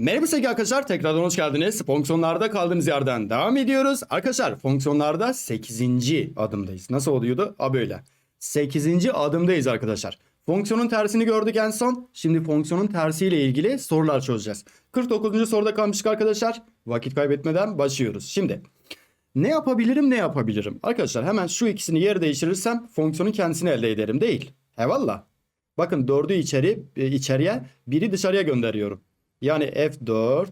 Merhaba sevgili arkadaşlar tekrardan hoş geldiniz. Fonksiyonlarda kaldığımız yerden devam ediyoruz. Arkadaşlar fonksiyonlarda 8. adımdayız. Nasıl oluyordu? Ha böyle. 8. adımdayız arkadaşlar. Fonksiyonun tersini gördük en son. Şimdi fonksiyonun tersiyle ilgili sorular çözeceğiz. 49. soruda kalmıştık arkadaşlar. Vakit kaybetmeden başlıyoruz. Şimdi ne yapabilirim ne yapabilirim? Arkadaşlar hemen şu ikisini yer değiştirirsem fonksiyonun kendisini elde ederim değil. Eyvallah. Bakın 4'ü içeri, e, içeriye, biri dışarıya gönderiyorum. Yani F4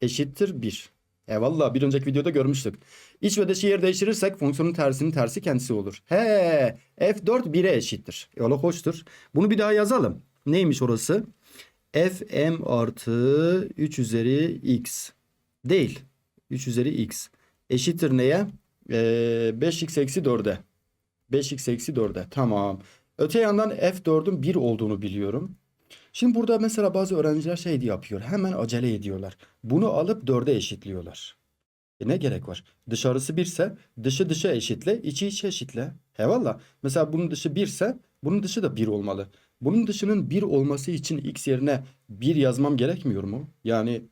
eşittir 1. Eyvallah bir önceki videoda görmüştük. İç ve dışı yer değiştirirsek fonksiyonun tersinin tersi kendisi olur. He F4 1'e eşittir. Yola hoştur. Bunu bir daha yazalım. Neymiş orası? Fm artı 3 üzeri x. Değil. 3 üzeri x. Eşittir neye? Ee, 5x eksi 4'e. 5x eksi 4'e. Tamam. Öte yandan F4'ün 1 olduğunu biliyorum. Şimdi burada mesela bazı öğrenciler şey yapıyor. Hemen acele ediyorlar. Bunu alıp 4'e eşitliyorlar. E ne gerek var? Dışarısı 1 ise dışı dışa eşitle, içi içe eşitle. Eyvallah. Mesela bunun dışı 1 ise bunun dışı da 1 olmalı. Bunun dışının 1 olması için x yerine 1 yazmam gerekmiyor mu? Yani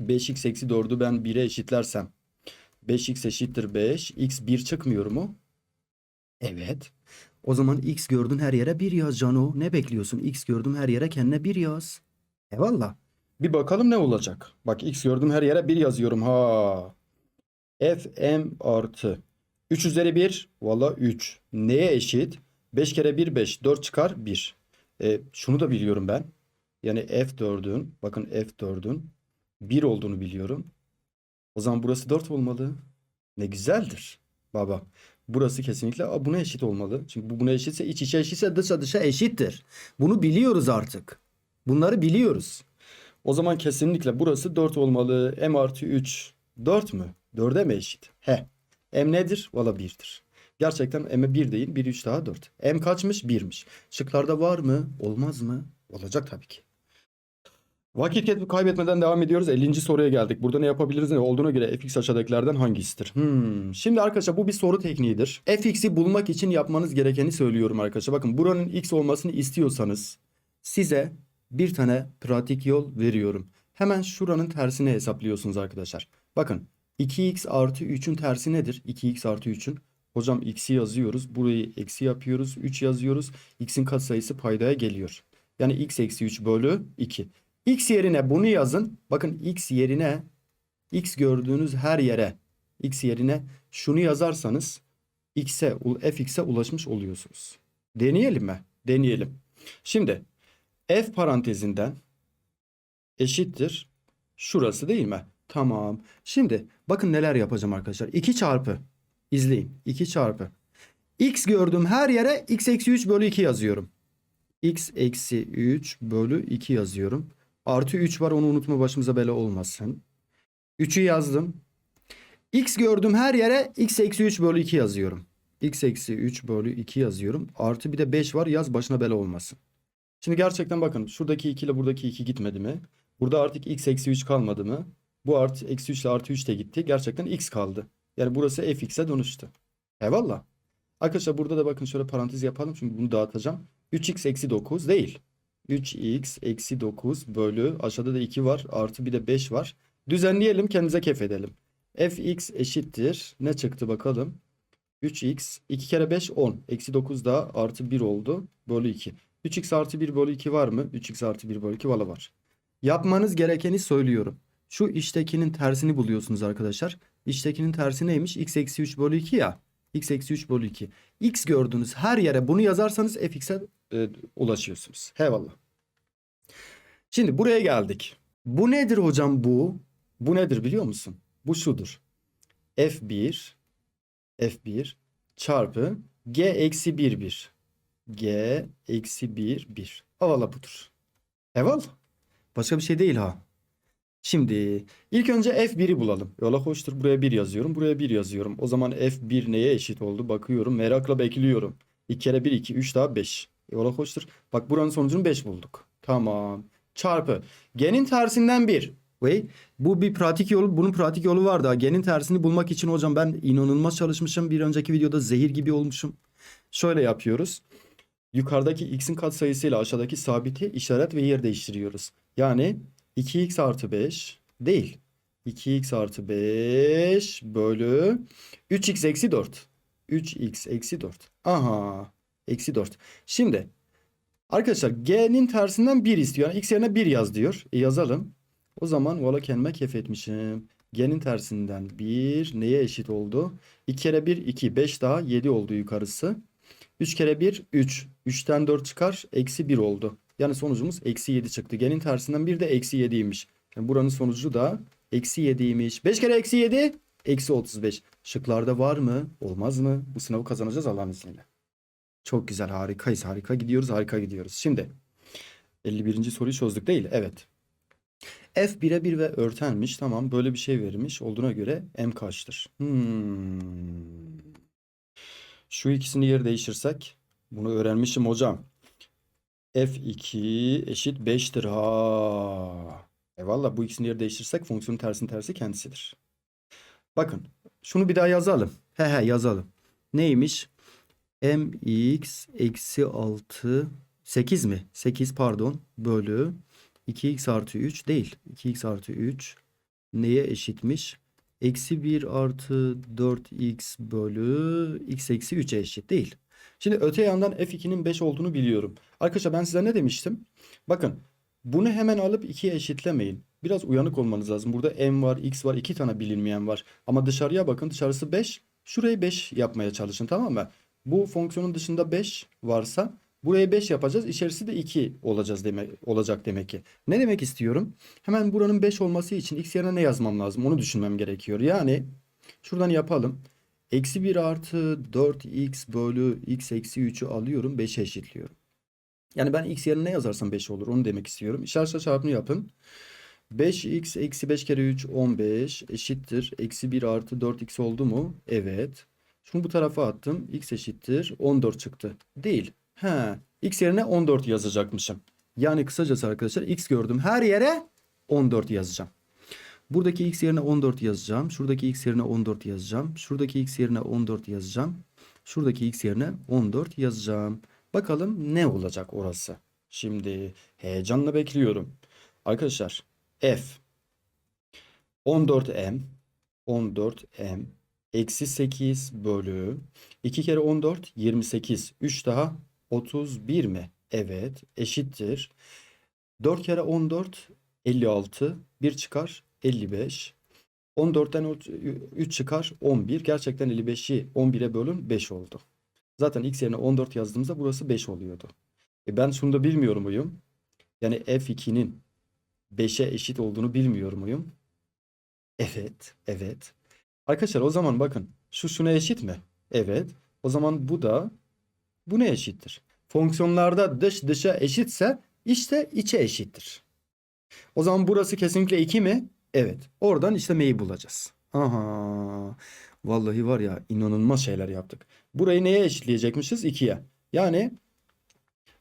5x eksi 4'ü ben 1'e eşitlersem 5x eşittir 5. x 1 çıkmıyor mu? Evet. O zaman x gördün her yere 1 yaz Cano. Ne bekliyorsun? x gördüm her yere kendine 1 yaz. Eyvallah. Bir bakalım ne olacak. Bak x gördüm her yere 1 yazıyorum ha. fm artı 3 üzeri 1 valla 3. Neye eşit? 5 kere 1 5. 4 çıkar 1. E, şunu da biliyorum ben. Yani f4'ün bakın f4'ün 1 olduğunu biliyorum. O zaman burası 4 olmalı. Ne güzeldir baba. Burası kesinlikle "Aa, buna eşit olmalı. Çünkü bu buna eşitse iç içe eşitse dışa dışa eşittir. Bunu biliyoruz artık. Bunları biliyoruz. O zaman kesinlikle burası 4 olmalı. M artı 3 4 mü? 4'e mi eşit? He. M nedir? Valla 1'dir. Gerçekten M'e 1 değil. 1 3 daha 4. M kaçmış? 1'miş. Şıklarda var mı? Olmaz mı? Olacak tabii ki. Vakit kaybetmeden devam ediyoruz. 50. soruya geldik. Burada ne yapabiliriz? Ne olduğuna göre fx aşağıdakilerden hangisidir? Hmm. Şimdi arkadaşlar bu bir soru tekniğidir. fx'i bulmak için yapmanız gerekeni söylüyorum arkadaşlar. Bakın buranın x olmasını istiyorsanız size bir tane pratik yol veriyorum. Hemen şuranın tersini hesaplıyorsunuz arkadaşlar. Bakın 2x artı 3'ün tersi nedir? 2x artı 3'ün. Hocam x'i yazıyoruz. Burayı eksi yapıyoruz. 3 yazıyoruz. x'in katsayısı paydaya geliyor. Yani x eksi 3 bölü 2. X yerine bunu yazın. Bakın x yerine x gördüğünüz her yere x yerine şunu yazarsanız x'e fx'e ulaşmış oluyorsunuz. Deneyelim mi? Deneyelim. Şimdi f parantezinden eşittir şurası değil mi? Tamam. Şimdi bakın neler yapacağım arkadaşlar. 2 çarpı izleyin. 2 çarpı x gördüğüm her yere x eksi 3 bölü 2 yazıyorum. x eksi 3 bölü 2 yazıyorum. Artı 3 var onu unutma başımıza bela olmasın. 3'ü yazdım. X gördüm her yere x eksi 3 bölü 2 yazıyorum. x eksi 3 bölü 2 yazıyorum. Artı bir de 5 var yaz başına bela olmasın. Şimdi gerçekten bakın şuradaki 2 ile buradaki 2 gitmedi mi? Burada artık x eksi 3 kalmadı mı? Bu artı eksi 3 ile artı 3 de gitti. Gerçekten x kaldı. Yani burası fx'e dönüştü. Eyvallah. Arkadaşlar burada da bakın şöyle parantez yapalım. Çünkü bunu dağıtacağım. 3x eksi 9 değil. 3x eksi 9 bölü aşağıda da 2 var artı bir de 5 var. Düzenleyelim kendimize kef edelim. fx eşittir. Ne çıktı bakalım. 3x 2 kere 5 10. Eksi 9 da artı 1 oldu. Bölü 2. 3x artı 1 bölü 2 var mı? 3x artı 1 bölü 2 valla var. Yapmanız gerekeni söylüyorum. Şu içtekinin tersini buluyorsunuz arkadaşlar. İçtekinin tersi neymiş? x eksi 3 bölü 2 ya. x eksi 3 bölü 2. x gördüğünüz her yere bunu yazarsanız fx'e e, ulaşıyorsunuz. Eyvallah. Şimdi buraya geldik. Bu nedir hocam bu? Bu nedir biliyor musun? Bu şudur. F1 F1 çarpı G eksi 1 1. G eksi 1 1. Havala budur. Eyvallah. Başka bir şey değil ha. Şimdi ilk önce F1'i bulalım. Yola hoştur. Buraya 1 yazıyorum. Buraya 1 yazıyorum. O zaman F1 neye eşit oldu? Bakıyorum. Merakla bekliyorum. 2 kere 1 2 3 daha 5. Yola hoştur. Bak buranın sonucunu 5 bulduk. Tamam. Çarpı. G'nin tersinden 1. Ve bu bir pratik yolu. Bunun pratik yolu var da. G'nin tersini bulmak için hocam ben inanılmaz çalışmışım. Bir önceki videoda zehir gibi olmuşum. Şöyle yapıyoruz. Yukarıdaki x'in katsayısıyla aşağıdaki sabiti işaret ve yer değiştiriyoruz. Yani 2x artı 5 değil. 2x artı 5 bölü 3x eksi 4. 3x eksi 4. Aha. Eksi 4. Şimdi arkadaşlar g'nin tersinden 1 istiyor. Yani x yerine 1 yaz diyor. E yazalım. O zaman valla kendime kef etmişim. G'nin tersinden 1 neye eşit oldu? 2 kere 1 2. 5 daha 7 oldu yukarısı. 3 kere 1 3. 3'ten 4 çıkar. Eksi 1 oldu. Yani sonucumuz eksi 7 çıktı. G'nin tersinden 1 de eksi 7'ymiş. Yani buranın sonucu da eksi 7'ymiş. 5 kere eksi 7 eksi 35. Şıklarda var mı? Olmaz mı? Bu sınavı kazanacağız Allah'ın izniyle. Çok güzel harikayız. Harika gidiyoruz. Harika gidiyoruz. Şimdi 51. soruyu çözdük değil. Evet. F birebir ve örtenmiş. Tamam böyle bir şey verilmiş. Olduğuna göre M kaçtır? Hmm. Şu ikisini yer değiştirsek. Bunu öğrenmişim hocam. F2 eşit 5'tir ha. E valla bu ikisini yer değiştirsek fonksiyonun tersinin tersi kendisidir. Bakın şunu bir daha yazalım. He he yazalım. Neymiş? Mx eksi 6 8 mi? 8 pardon bölü 2x artı 3 değil. 2x artı 3 neye eşitmiş? Eksi 1 artı 4x bölü x eksi 3'e eşit değil. Şimdi öte yandan f2'nin 5 olduğunu biliyorum. Arkadaşlar ben size ne demiştim? Bakın bunu hemen alıp 2'ye eşitlemeyin. Biraz uyanık olmanız lazım. Burada m var, x var, iki tane bilinmeyen var. Ama dışarıya bakın dışarısı 5. Şurayı 5 yapmaya çalışın tamam mı? Bu fonksiyonun dışında 5 varsa buraya 5 yapacağız. İçerisi de 2 olacağız demek, olacak demek ki. Ne demek istiyorum? Hemen buranın 5 olması için x yerine ne yazmam lazım? Onu düşünmem gerekiyor. Yani şuradan yapalım. Eksi 1 artı 4x bölü x eksi 3'ü alıyorum. 5'e eşitliyorum. Yani ben x yerine ne yazarsam 5 olur. Onu demek istiyorum. İşaret çarpımı yapın. 5x eksi 5 kere 3 15 eşittir. Eksi 1 artı 4x oldu mu? Evet. Şunu bu tarafa attım. x eşittir. 14 çıktı. Değil. He. x yerine 14 yazacakmışım. Yani kısacası arkadaşlar x gördüm. Her yere 14 yazacağım. Buradaki x yerine 14 yazacağım. Şuradaki x yerine 14 yazacağım. Şuradaki x yerine 14 yazacağım. Şuradaki x yerine 14 yazacağım. Bakalım ne olacak orası. Şimdi heyecanla bekliyorum. Arkadaşlar f 14m 14m eksi 8 bölü 2 kere 14 28 3 daha 31 mi? Evet eşittir. 4 kere 14 56 1 çıkar 55 14'ten 3 çıkar 11 gerçekten 55'i 11'e bölün 5 oldu. Zaten x yerine 14 yazdığımızda burası 5 oluyordu. E ben şunu da bilmiyor muyum? Yani f2'nin 5'e eşit olduğunu bilmiyor muyum? Evet, evet. Arkadaşlar o zaman bakın şu şuna eşit mi? Evet. O zaman bu da bu ne eşittir? Fonksiyonlarda dış dışa eşitse işte içe eşittir. O zaman burası kesinlikle 2 mi? Evet. Oradan işlemeyi bulacağız. Aha. Vallahi var ya inanılmaz şeyler yaptık. Burayı neye eşitleyecekmişiz? 2'ye. Yani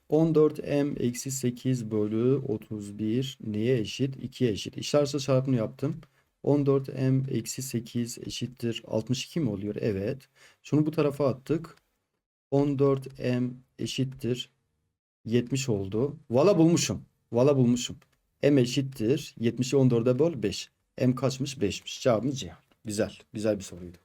14m eksi 8 bölü 31 neye eşit? 2'ye eşit. İşaret çarpımı yaptım. 14m eksi 8 eşittir 62 mi oluyor? Evet. Şunu bu tarafa attık. 14m eşittir 70 oldu. Valla bulmuşum. Valla bulmuşum. m eşittir 70'i 14'e böl 5. m kaçmış? 5'miş. Cevabımız Cihan. Güzel. Güzel bir soruydu.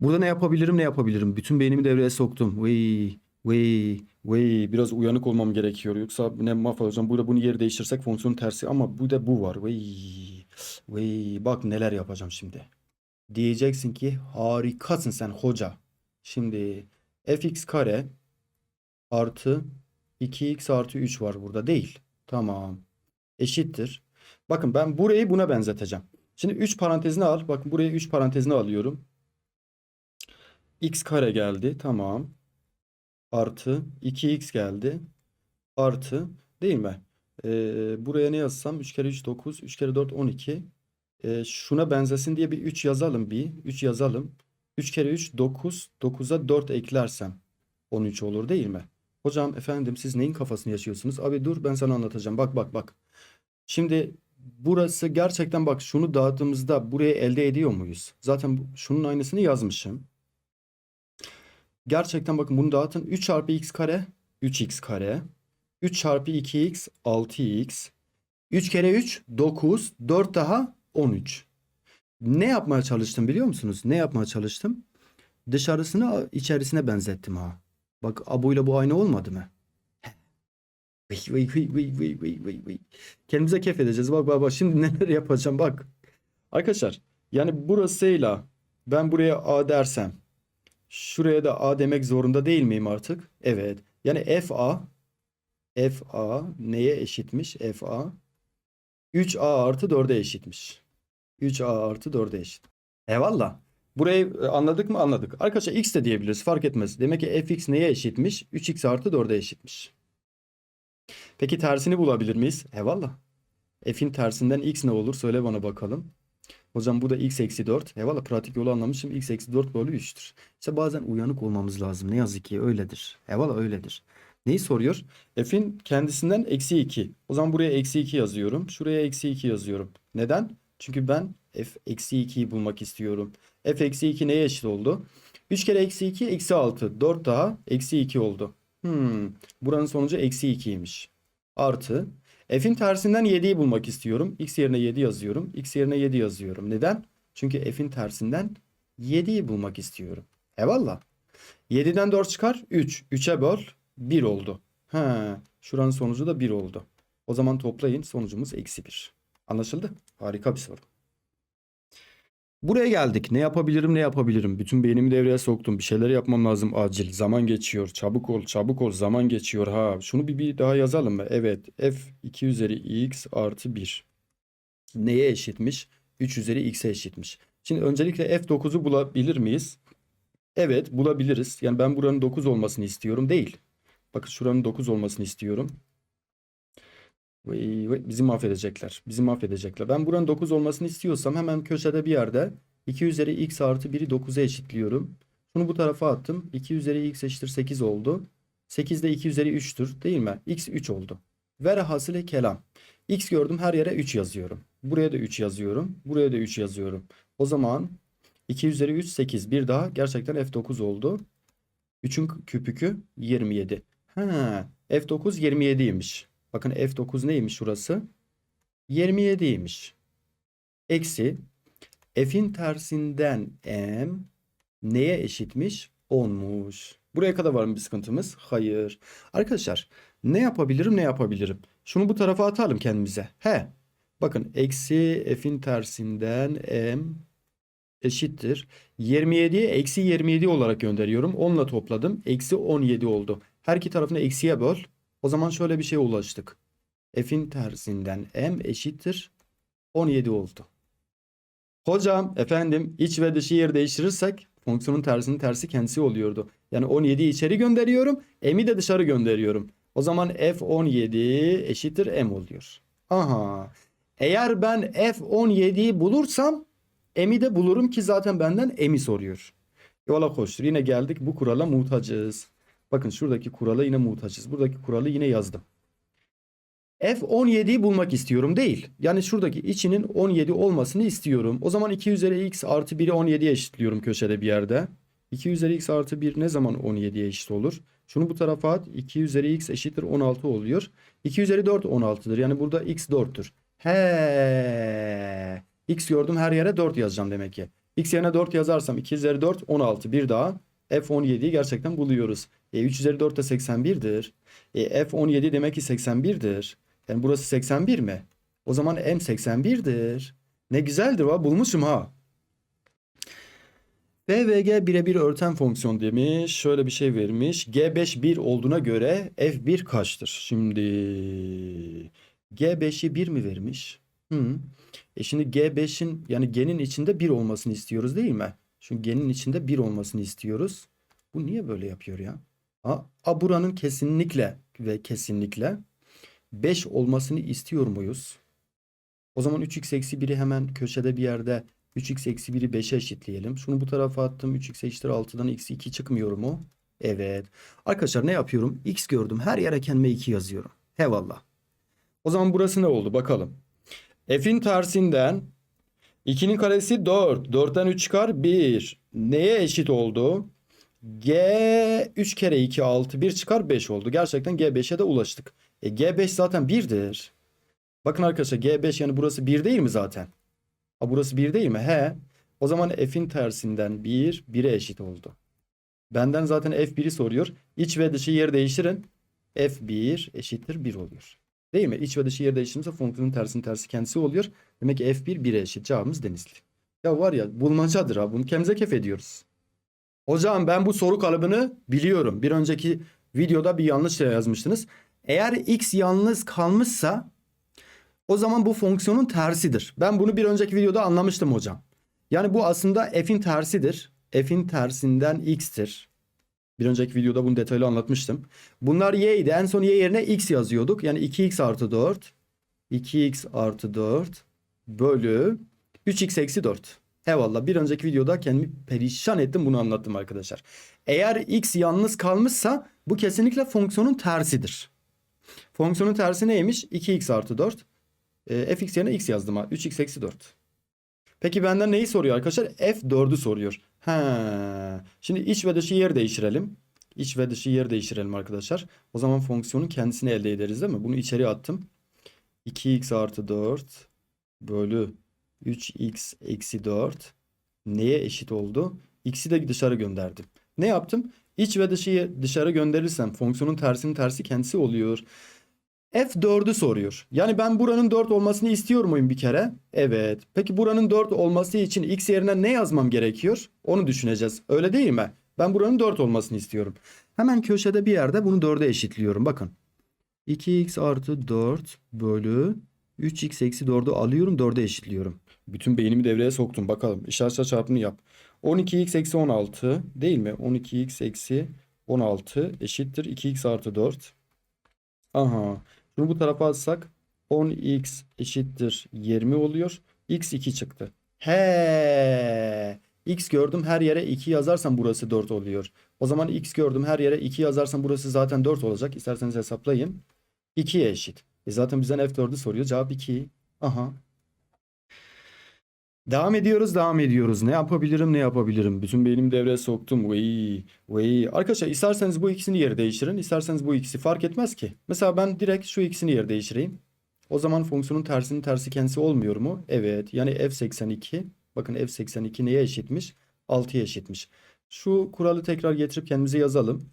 Burada ne yapabilirim ne yapabilirim? Bütün beynimi devreye soktum. Vay vay vay biraz uyanık olmam gerekiyor. Yoksa ne mahvolacağım. Burada bunu yer değiştirsek fonksiyonun tersi ama bu da bu var. Vay vay bak neler yapacağım şimdi. Diyeceksin ki harikasın sen hoca. Şimdi fx kare artı 2x artı 3 var burada değil. Tamam. Eşittir. Bakın ben burayı buna benzeteceğim. Şimdi 3 parantezini al. Bakın buraya 3 parantezini alıyorum. x kare geldi. Tamam. Artı 2x geldi. Artı değil mi? Ee, buraya ne yazsam? 3 kere 3 9. 3 kere 4 12. Ee, şuna benzesin diye bir 3 yazalım bir. 3 yazalım. 3 kere 3 9. 9'a 4 eklersem 13 olur değil mi? Hocam efendim siz neyin kafasını yaşıyorsunuz? Abi dur ben sana anlatacağım. Bak bak bak. Şimdi burası gerçekten bak şunu dağıttığımızda burayı elde ediyor muyuz? Zaten şunun aynısını yazmışım. Gerçekten bakın bunu dağıtın. 3 çarpı x kare 3x kare. 3 çarpı 2x 6x. 3 kere 3 9. 4 daha 13. Ne yapmaya çalıştım biliyor musunuz? Ne yapmaya çalıştım? Dışarısını içerisine benzettim ha. Bak abuyla bu aynı olmadı mı? Vıy vıy vıy vıy vıy vıy vıy. Kendimize keyif edeceğiz. Bak bak bak şimdi neler yapacağım bak. Arkadaşlar yani burasıyla ben buraya A dersem şuraya da A demek zorunda değil miyim artık? Evet. Yani FA FA neye eşitmiş? FA 3A artı 4'e eşitmiş. 3A artı 4'e eşit. Eyvallah. Burayı e, anladık mı? Anladık. Arkadaşlar x de diyebiliriz. Fark etmez. Demek ki fx neye eşitmiş? 3x artı 4'e eşitmiş. Peki tersini bulabilir miyiz? Eyvallah. F'in tersinden x ne olur? Söyle bana bakalım. Hocam bu da x eksi 4. Eyvallah pratik yolu anlamışım. x eksi 4 bölü 3'tür. İşte bazen uyanık olmamız lazım. Ne yazık ki öyledir. Eyvallah öyledir. Neyi soruyor? F'in kendisinden eksi 2. O zaman buraya eksi 2 yazıyorum. Şuraya eksi 2 yazıyorum. Neden? Çünkü ben f eksi 2'yi bulmak istiyorum. f eksi 2 neye eşit oldu? 3 kere eksi 2 eksi 6. 4 daha eksi 2 oldu. Hmm, buranın sonucu eksi 2'ymiş. Artı. F'in tersinden 7'yi bulmak istiyorum. X yerine 7 yazıyorum. X yerine 7 yazıyorum. Neden? Çünkü F'in tersinden 7'yi bulmak istiyorum. Eyvallah. 7'den 4 çıkar. 3. 3'e böl. 1 oldu. Ha, şuranın sonucu da 1 oldu. O zaman toplayın. Sonucumuz eksi 1. Anlaşıldı? Harika bir soru. Buraya geldik. Ne yapabilirim ne yapabilirim? Bütün beynimi devreye soktum. Bir şeyler yapmam lazım acil. Zaman geçiyor. Çabuk ol çabuk ol. Zaman geçiyor. Ha şunu bir, bir daha yazalım mı? Evet. F 2 üzeri x artı 1. Neye eşitmiş? 3 üzeri x'e eşitmiş. Şimdi öncelikle F9'u bulabilir miyiz? Evet bulabiliriz. Yani ben buranın 9 olmasını istiyorum. Değil. Bakın şuranın 9 olmasını istiyorum. Bizi mahvedecekler. Bizi mahvedecekler. Ben buranın 9 olmasını istiyorsam hemen köşede bir yerde 2 üzeri x artı 1'i 9'a eşitliyorum. Şunu bu tarafa attım. 2 üzeri x eşittir 8 oldu. 8 de 2 üzeri 3'tür değil mi? x 3 oldu. Ver hasıle kelam. x gördüm her yere 3 yazıyorum. Buraya da 3 yazıyorum. Buraya da 3 yazıyorum. O zaman 2 üzeri 3 8. Bir daha gerçekten f9 oldu. 3'ün küpükü 27. Ha, f9 27'ymiş. Bakın F9 neymiş şurası? 27'ymiş. Eksi F'in tersinden M neye eşitmiş? 10'muş. Buraya kadar var mı bir sıkıntımız? Hayır. Arkadaşlar ne yapabilirim ne yapabilirim? Şunu bu tarafa atalım kendimize. He. Bakın eksi F'in tersinden M eşittir. 27'ye eksi 27 olarak gönderiyorum. 10 ile topladım. Eksi 17 oldu. Her iki tarafını eksiye böl. O zaman şöyle bir şeye ulaştık. F'in tersinden m eşittir 17 oldu. Hocam efendim iç ve dışı yer değiştirirsek fonksiyonun tersinin tersi kendisi oluyordu. Yani 17'yi içeri gönderiyorum. M'i de dışarı gönderiyorum. O zaman F17 eşittir M oluyor. Aha. Eğer ben F17'yi bulursam M'i de bulurum ki zaten benden M'i soruyor. Yola koştur. Yine geldik bu kurala muhtacız. Bakın şuradaki kurala yine muhtacız. Buradaki kuralı yine yazdım. F17'yi bulmak istiyorum değil. Yani şuradaki içinin 17 olmasını istiyorum. O zaman 2 üzeri x artı 1'i 17'ye eşitliyorum köşede bir yerde. 2 üzeri x artı 1 ne zaman 17'ye eşit olur? Şunu bu tarafa at. 2 üzeri x eşittir 16 oluyor. 2 üzeri 4 16'dır. Yani burada x 4'tür. He. X gördüm her yere 4 yazacağım demek ki. X yerine 4 yazarsam 2 üzeri 4 16. Bir daha F17'yi gerçekten buluyoruz. E, 3 üzeri 4 de 81'dir. E, F17 demek ki 81'dir. Yani burası 81 mi? O zaman M 81'dir. Ne güzeldir va bulmuşum ha. F ve G birebir örten fonksiyon demiş. Şöyle bir şey vermiş. G5 1 olduğuna göre F1 kaçtır? Şimdi G5'i 1 mi vermiş? Hı. E şimdi G5'in yani G'nin içinde 1 olmasını istiyoruz değil mi? Çünkü G'nin içinde 1 olmasını istiyoruz. Bu niye böyle yapıyor ya? A, A buranın kesinlikle ve kesinlikle 5 olmasını istiyor muyuz? O zaman 3x eksi 1'i hemen köşede bir yerde 3x eksi 1'i 5'e eşitleyelim. Şunu bu tarafa attım. 3x eşittir 6'dan x 2 çıkmıyor mu? Evet. Arkadaşlar ne yapıyorum? x gördüm. Her yere kendime 2 yazıyorum. Eyvallah. O zaman burası ne oldu? Bakalım. F'in tersinden 2'nin karesi 4. 4'ten 3 çıkar 1. Neye eşit oldu? G 3 kere 2 6 1 çıkar 5 oldu. Gerçekten G5'e de ulaştık. E, G5 zaten 1'dir. Bakın arkadaşlar G5 yani burası 1 değil mi zaten? Ha burası 1 değil mi? He. O zaman f'in tersinden 1 1'e eşit oldu. Benden zaten f1'i soruyor. İç ve dışı yer değiştirin. f1 eşittir 1 oluyor. Değil mi? İç ve dışı yer değiştirince fonksiyonun tersinin tersi kendisi oluyor. Demek ki f1 1'e eşit. Cevabımız Denizli. Ya var ya bulmacadır ha. Bunu kendimize kef ediyoruz. Hocam ben bu soru kalıbını biliyorum. Bir önceki videoda bir yanlış şey yazmıştınız. Eğer x yalnız kalmışsa o zaman bu fonksiyonun tersidir. Ben bunu bir önceki videoda anlamıştım hocam. Yani bu aslında f'in tersidir. F'in tersinden x'tir. Bir önceki videoda bunu detaylı anlatmıştım. Bunlar y idi. En son y yerine x yazıyorduk. Yani 2x artı 4. 2x artı 4 bölü 3x eksi 4. Eyvallah bir önceki videoda kendimi perişan ettim bunu anlattım arkadaşlar. Eğer x yalnız kalmışsa bu kesinlikle fonksiyonun tersidir. Fonksiyonun tersi neymiş? 2x artı 4. E, fx yerine x yazdım ha. 3x eksi 4. Peki benden neyi soruyor arkadaşlar? F4'ü soruyor. Ha. Şimdi iç ve dışı yer değiştirelim. İç ve dışı yer değiştirelim arkadaşlar. O zaman fonksiyonun kendisini elde ederiz değil mi? Bunu içeri attım. 2x artı 4 bölü 3x eksi 4 neye eşit oldu? X'i de dışarı gönderdim. Ne yaptım? İç ve dışıyı dışarı gönderirsem fonksiyonun tersinin tersi kendisi oluyor. F4'ü soruyor. Yani ben buranın 4 olmasını istiyor muyum bir kere? Evet. Peki buranın 4 olması için x yerine ne yazmam gerekiyor? Onu düşüneceğiz. Öyle değil mi? Ben buranın 4 olmasını istiyorum. Hemen köşede bir yerde bunu 4'e eşitliyorum. Bakın. 2x artı 4 bölü 3x eksi 4'ü alıyorum 4'e eşitliyorum. Bütün beynimi devreye soktum. Bakalım. İşaret çarpımını yap. 12x eksi 16 değil mi? 12x eksi 16 eşittir 2x artı 4. Aha. Şunu bu tarafa atsak 10x eşittir 20 oluyor. x 2 çıktı. He. x gördüm her yere 2 yazarsam burası 4 oluyor. O zaman x gördüm her yere 2 yazarsam burası zaten 4 olacak. İsterseniz hesaplayın. 2'ye eşit. E zaten bizden F4'ü soruyor. Cevap 2. Aha. Devam ediyoruz, devam ediyoruz. Ne yapabilirim, ne yapabilirim? Bütün beynimi devreye soktum. Vay, vay. Arkadaşlar isterseniz bu ikisini yer değiştirin. isterseniz bu ikisi fark etmez ki. Mesela ben direkt şu ikisini yer değiştireyim. O zaman fonksiyonun tersinin tersi kendisi olmuyor mu? Evet. Yani f82. Bakın f82 neye eşitmiş? 6'ya eşitmiş. Şu kuralı tekrar getirip kendimize yazalım.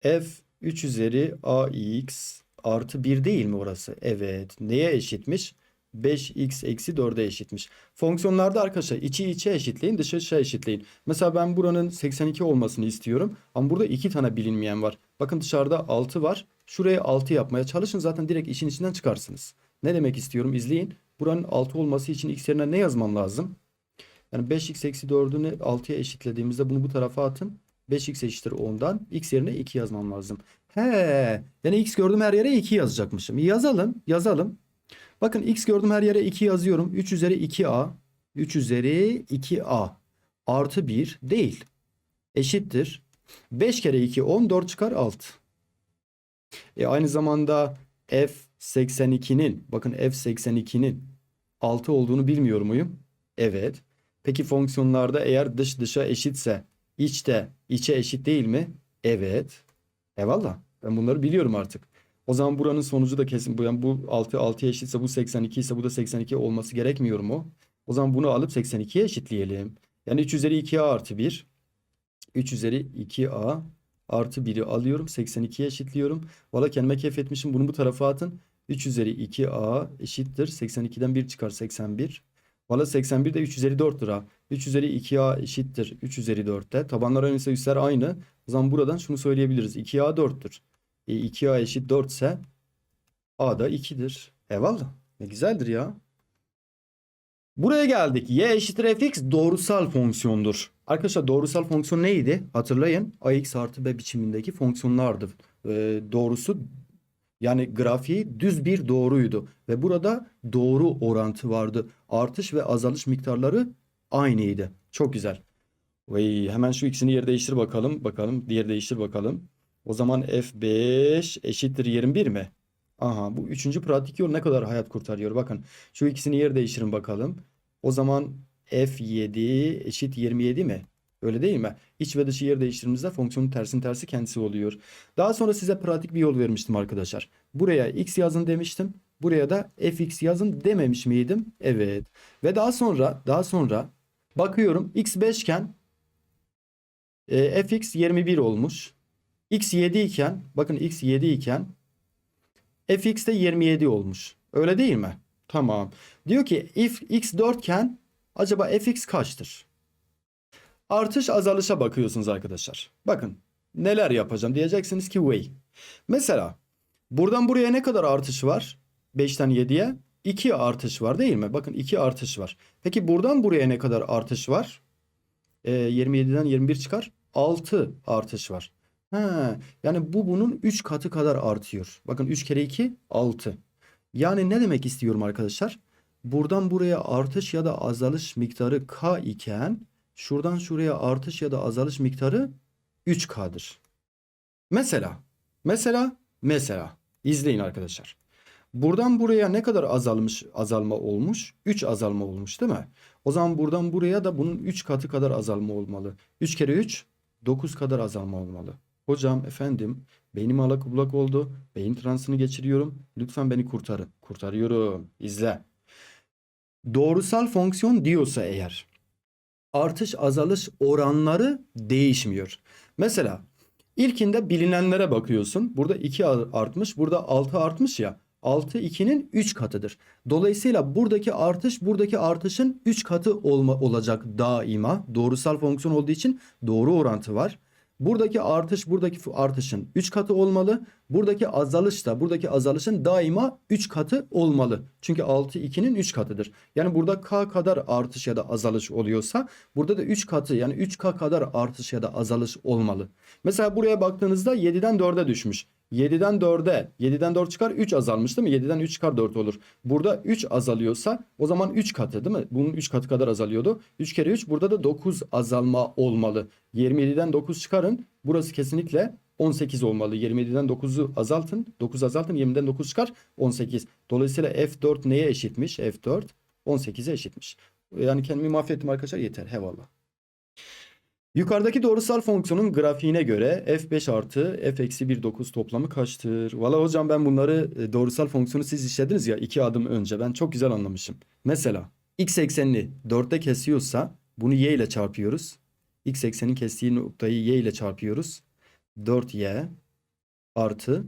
f 3 üzeri ax artı 1 değil mi orası? Evet. Neye eşitmiş? 5x eksi 4'e eşitmiş. Fonksiyonlarda arkadaşlar içi içe eşitleyin dışı dışa eşitleyin. Mesela ben buranın 82 olmasını istiyorum. Ama burada iki tane bilinmeyen var. Bakın dışarıda 6 var. Şuraya 6 yapmaya çalışın zaten direkt işin içinden çıkarsınız. Ne demek istiyorum izleyin. Buranın 6 olması için x yerine ne yazmam lazım? Yani 5x eksi 4'ünü 6'ya eşitlediğimizde bunu bu tarafa atın. 5x eşittir 10'dan x yerine 2 yazmam lazım. He, yani x gördüm her yere 2 yazacakmışım. Yazalım, yazalım. Bakın x gördüm her yere 2 yazıyorum. 3 üzeri 2a. 3 üzeri 2a. Artı 1 değil. Eşittir. 5 kere 2 10 4 çıkar 6. E aynı zamanda f82'nin bakın f82'nin 6 olduğunu bilmiyor muyum? Evet. Peki fonksiyonlarda eğer dış dışa eşitse iç de içe eşit değil mi? Evet. Eyvallah. Ben bunları biliyorum artık. O zaman buranın sonucu da kesin bu. Yani bu 6 6'ya eşitse bu 82 ise bu da 82 olması gerekmiyor mu? O zaman bunu alıp 82'ye eşitleyelim. Yani 3 üzeri 2a artı 1. 3 üzeri 2a artı 1'i alıyorum. 82'ye eşitliyorum. Valla kendime keyif etmişim. Bunu bu tarafa atın. 3 üzeri 2a eşittir. 82'den 1 çıkar 81. Valla 81 de 3 üzeri 4 lira. 3 üzeri 2a eşittir 3 üzeri 4'te. Tabanlar aynıysa üstler aynı. O zaman buradan şunu söyleyebiliriz. 2a 4'tür. E, 2a eşit 4 ise a da 2'dir. Eyvallah. Ne güzeldir ya. Buraya geldik. y eşittir fx doğrusal fonksiyondur. Arkadaşlar doğrusal fonksiyon neydi? Hatırlayın. ax artı b biçimindeki fonksiyonlardı. Ee, doğrusu yani grafiği düz bir doğruydu. Ve burada doğru orantı vardı. Artış ve azalış miktarları aynıydı. Çok güzel. Vay, hemen şu ikisini yer değiştir bakalım. Bakalım. Diğer değiştir bakalım. O zaman F5 eşittir 21 mi? Aha bu üçüncü pratik yol ne kadar hayat kurtarıyor. Bakın şu ikisini yer değiştirin bakalım. O zaman F7 eşit 27 mi? Öyle değil mi? İç ve dışı yer değiştirdiğimizde fonksiyonun tersinin tersi kendisi oluyor. Daha sonra size pratik bir yol vermiştim arkadaşlar. Buraya x yazın demiştim. Buraya da fx yazın dememiş miydim? Evet. Ve daha sonra daha sonra bakıyorum x 5 iken e, fx 21 olmuş. X 7 iken bakın x 7 iken fx de 27 olmuş. Öyle değil mi? Tamam. Diyor ki if x 4 iken acaba fx kaçtır? Artış azalışa bakıyorsunuz arkadaşlar. Bakın neler yapacağım diyeceksiniz ki way. Mesela buradan buraya ne kadar artış var? 5'ten 7'ye 2 artış var değil mi? Bakın 2 artış var. Peki buradan buraya ne kadar artış var? Ee, 27'den 21 çıkar. 6 artış var. Ha, yani bu bunun 3 katı kadar artıyor. Bakın 3 kere 2 6. Yani ne demek istiyorum arkadaşlar? Buradan buraya artış ya da azalış miktarı k iken şuradan şuraya artış ya da azalış miktarı 3k'dır. Mesela, mesela, mesela izleyin arkadaşlar. Buradan buraya ne kadar azalmış azalma olmuş? 3 azalma olmuş değil mi? O zaman buradan buraya da bunun 3 katı kadar azalma olmalı. 3 kere 3 9 kadar azalma olmalı. Hocam efendim beynim alak bullak oldu. Beyin transını geçiriyorum. Lütfen beni kurtarın. Kurtarıyorum. İzle. Doğrusal fonksiyon diyorsa eğer artış azalış oranları değişmiyor. Mesela ilkinde bilinenlere bakıyorsun. Burada 2 artmış, burada 6 artmış ya. 6 2'nin 3 katıdır. Dolayısıyla buradaki artış buradaki artışın 3 katı olma, olacak daima. Doğrusal fonksiyon olduğu için doğru orantı var. Buradaki artış buradaki artışın 3 katı olmalı. Buradaki azalış da buradaki azalışın daima 3 katı olmalı. Çünkü 6 2'nin 3 katıdır. Yani burada k kadar artış ya da azalış oluyorsa burada da 3 katı yani 3k kadar artış ya da azalış olmalı. Mesela buraya baktığınızda 7'den 4'e düşmüş. 7'den 4'e 7'den 4 çıkar 3 azalmış değil mi? 7'den 3 çıkar 4 olur. Burada 3 azalıyorsa o zaman 3 katı değil mi? Bunun 3 katı kadar azalıyordu. 3 kere 3 burada da 9 azalma olmalı. 27'den 9 çıkarın. Burası kesinlikle 18 olmalı. 27'den 9'u azaltın. 9 azaltın. 20'den 9 çıkar. 18. Dolayısıyla F4 neye eşitmiş? F4 18'e eşitmiş. Yani kendimi mahvettim arkadaşlar. Yeter. Hevallah. Yukarıdaki doğrusal fonksiyonun grafiğine göre f5 artı f eksi 1 9 toplamı kaçtır? Valla hocam ben bunları e, doğrusal fonksiyonu siz işlediniz ya iki adım önce. Ben çok güzel anlamışım. Mesela x eksenini 4'te kesiyorsa bunu y ile çarpıyoruz. x eksenin kestiği noktayı y ile çarpıyoruz. 4y artı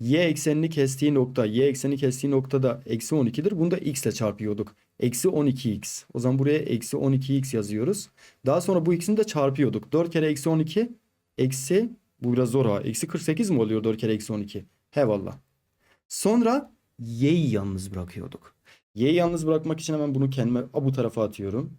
y eksenini kestiği nokta y ekseni kestiği noktada eksi 12'dir. Bunu da x ile çarpıyorduk. Eksi 12x. O zaman buraya eksi 12x yazıyoruz. Daha sonra bu ikisini de çarpıyorduk. 4 kere eksi 12 eksi bu biraz zor ha. Eksi 48 mi oluyor 4 kere eksi 12? Hevallah. Sonra y'yi yalnız bırakıyorduk. Y'yi yalnız bırakmak için hemen bunu kendime bu tarafa atıyorum.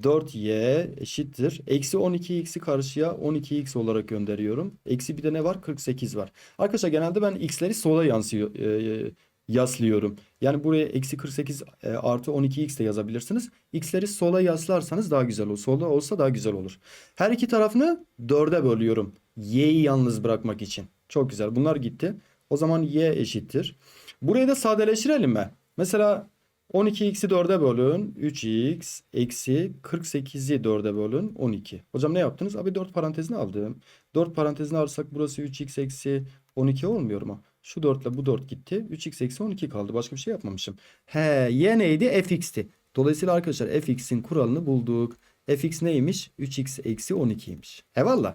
4y eşittir. Eksi 12x'i karşıya 12x olarak gönderiyorum. Eksi bir de ne var? 48 var. Arkadaşlar genelde ben x'leri sola yansıyor, e, yaslıyorum. Yani buraya eksi 48 e, artı 12x de yazabilirsiniz. X'leri sola yaslarsanız daha güzel olur. Solda olsa daha güzel olur. Her iki tarafını 4'e bölüyorum. Y'yi yalnız bırakmak için. Çok güzel. Bunlar gitti. O zaman y eşittir. Burayı da sadeleştirelim mi? Mesela 12x'i 4'e bölün. 3x eksi 48'i 4'e bölün. 12. Hocam ne yaptınız? Abi 4 parantezini aldım. 4 parantezini alırsak burası 3x eksi 12 olmuyor mu? Şu 4 ile bu 4 gitti. 3x eksi 12 kaldı. Başka bir şey yapmamışım. He y neydi? fx'ti. Dolayısıyla arkadaşlar fx'in kuralını bulduk. fx neymiş? 3x eksi 12'ymiş. Eyvallah.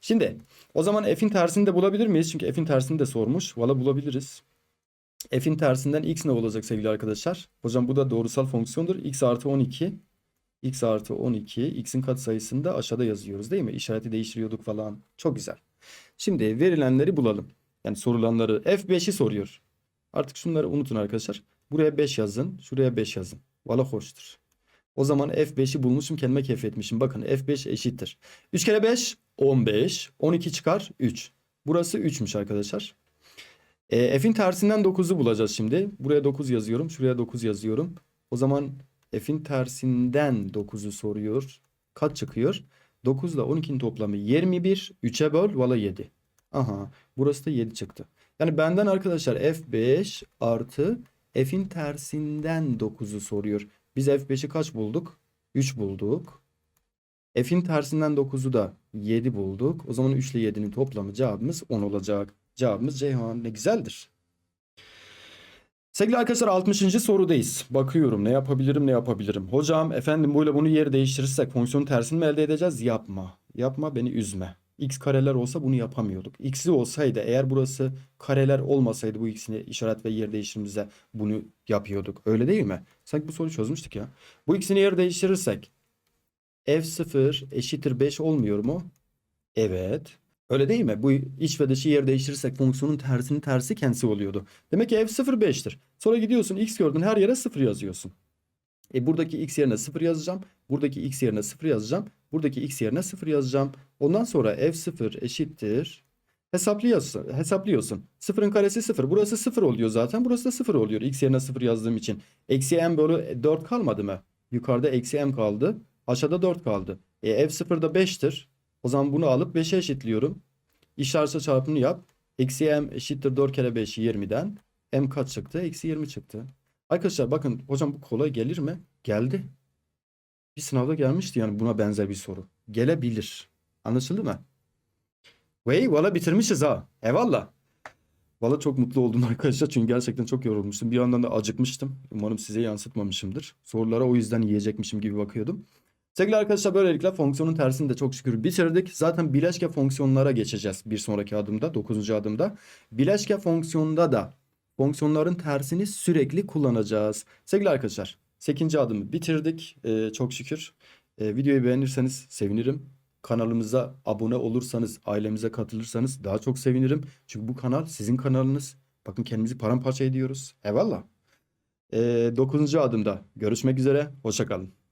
Şimdi o zaman f'in tersini de bulabilir miyiz? Çünkü f'in tersini de sormuş. Valla bulabiliriz. F'in tersinden x ne olacak sevgili arkadaşlar? Hocam bu da doğrusal fonksiyondur. x artı 12. x artı 12. x'in katsayısını da aşağıda yazıyoruz değil mi? İşareti değiştiriyorduk falan. Çok güzel. Şimdi verilenleri bulalım. Yani sorulanları F5'i soruyor. Artık şunları unutun arkadaşlar. Buraya 5 yazın. Şuraya 5 yazın. Valla hoştur. O zaman F5'i bulmuşum kendime keşfetmişim. Bakın F5 eşittir. 3 kere 5 15. 12 çıkar 3. Burası 3'müş arkadaşlar. E, F'in tersinden 9'u bulacağız şimdi. Buraya 9 yazıyorum. Şuraya 9 yazıyorum. O zaman F'in tersinden 9'u soruyor. Kaç çıkıyor? 9 ile 12'nin toplamı 21. 3'e böl. Valla 7. Aha. Burası da 7 çıktı. Yani benden arkadaşlar F5 artı F'in tersinden 9'u soruyor. Biz F5'i kaç bulduk? 3 bulduk. F'in tersinden 9'u da 7 bulduk. O zaman 3 ile 7'nin toplamı cevabımız 10 olacak. Cevabımız Ceyhan. Ne güzeldir. Sevgili arkadaşlar 60. sorudayız. Bakıyorum ne yapabilirim ne yapabilirim. Hocam efendim böyle bunu yer değiştirirsek fonksiyonun tersini mi elde edeceğiz? Yapma. Yapma beni üzme. X kareler olsa bunu yapamıyorduk. X'li olsaydı eğer burası kareler olmasaydı bu ikisini işaret ve yer değiştirimizde bunu yapıyorduk. Öyle değil mi? Sanki bu soruyu çözmüştük ya. Bu ikisini yer değiştirirsek F0 eşittir 5 olmuyor mu? Evet. Öyle değil mi? Bu iç ve dışı yer değiştirirsek fonksiyonun tersinin tersi kendisi oluyordu. Demek ki f0 5'tir. Sonra gidiyorsun x gördün her yere 0 yazıyorsun. E buradaki x yerine 0 yazacağım. Buradaki x yerine 0 yazacağım. Buradaki x yerine 0 yazacağım. Ondan sonra f0 eşittir. Hesaplıyorsun. Hesaplıyorsun. 0'ın karesi 0. Burası 0 oluyor zaten. Burası da 0 oluyor. X yerine 0 yazdığım için. Eksi m bölü 4 kalmadı mı? Yukarıda eksi m kaldı. Aşağıda 4 kaldı. E f0 da 5'tir. O zaman bunu alıp 5'e eşitliyorum. İşarsa çarpımını yap. Eksi m eşittir 4 kere 5 20'den. M kaç çıktı? Eksi 20 çıktı. Arkadaşlar bakın hocam bu kolay gelir mi? Geldi. Bir sınavda gelmişti yani buna benzer bir soru. Gelebilir. Anlaşıldı mı? Vey valla bitirmişiz ha. Eyvallah. Valla çok mutlu oldum arkadaşlar çünkü gerçekten çok yorulmuştum. Bir yandan da acıkmıştım. Umarım size yansıtmamışımdır. Sorulara o yüzden yiyecekmişim gibi bakıyordum. Sevgili arkadaşlar böylelikle fonksiyonun tersini de çok şükür bitirdik. Zaten bileşke fonksiyonlara geçeceğiz bir sonraki adımda, 9. adımda. Bileşke fonksiyonda da fonksiyonların tersini sürekli kullanacağız. Sevgili arkadaşlar 8. adımı bitirdik Ee, çok şükür. Ee, videoyu beğenirseniz sevinirim. Kanalımıza abone olursanız, ailemize katılırsanız daha çok sevinirim. Çünkü bu kanal sizin kanalınız. Bakın kendimizi paramparça ediyoruz. Eyvallah. Ee, 9. adımda görüşmek üzere. Hoşçakalın.